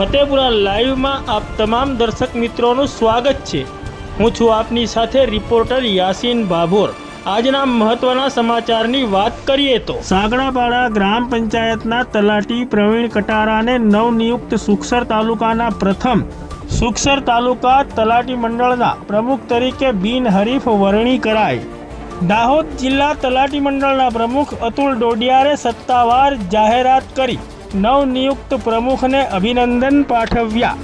ફતેપુરા લાઈવમાં આપ તમામ દર્શક મિત્રોનું સ્વાગત છે. હું છું આપની સાથે રિપોર્ટર યાસીન ભાભોર આજના મહત્વના સમાચારની વાત કરીએ તો. સાગડાપાડા ગ્રામ પંચાયતના તલાટી પ્રવીણ કટારાને નવનિયુક્ત સુખસર તાલુકાના પ્રથમ સુખસર તાલુકા તલાટી મંડળના પ્રમુખ તરીકે બિનહરીફ વરણી કરાઈ. દાહોદ જિલ્લા તલાટી મંડળના પ્રમુખ અતુલ ડોડિયારે સત્તાવાર જાહેરાત કરી. નવનિયુક્ત પ્રમુખને અભિનંદન પાઠવ્યા.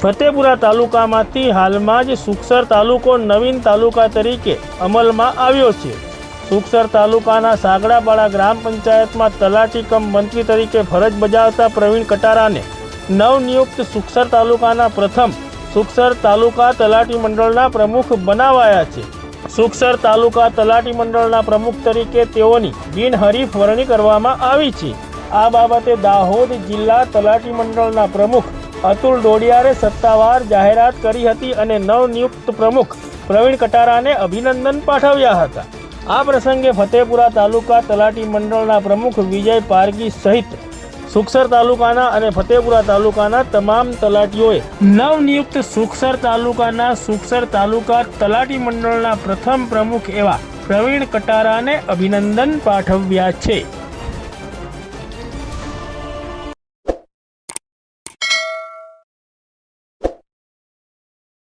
ફતેપુરા તાલુકામાંથી હાલમાં જ સુખસર તાલુકો નવીન તાલુકા તરીકે અમલમાં આવ્યો છે. સુખસર તાલુકાના સાગડાપાડા ગ્રામ પંચાયતમાં તલાટી કમ મંત્રી તરીકે ફરજ બજાવતા પ્રવીણ કટારાને નવનિયુક્ત સુખસર તાલુકાના પ્રથમ સુખસર તાલુકા તલાટી મંડળના પ્રમુખ બનાવાયા છે. સુખસર તાલુકા તલાટી મંડળના પ્રમુખ તરીકે તેઓની બિનહરીફ વરણી કરવામાં આવી છે. આ બાબતે દાહોદ જિલ્લા તલાટી મંડળના પ્રમુખ અતુલ ડોડિયારે સત્તાવાર જાહેરાત કરી હતી અને નવનિયુક્ત પ્રમુખ પ્રવીણ કટારાને અભિનંદન પાઠવ્યા હતા. આ પ્રસંગે ફતેપુરા તાલુકા તલાટી મંડળના પ્રમુખ વિજય પારગી સહિત સુખસર તાલુકાના અને ફતેપુરા તાલુકાના તમામ તલાટીઓએ નવનિયુક્ત સુખસર તાલુકાના સુખસર તાલુકા તલાટી મંડળના પ્રથમ પ્રમુખ એવા પ્રવીણ કટારાને અભિનંદન પાઠવ્યા છે.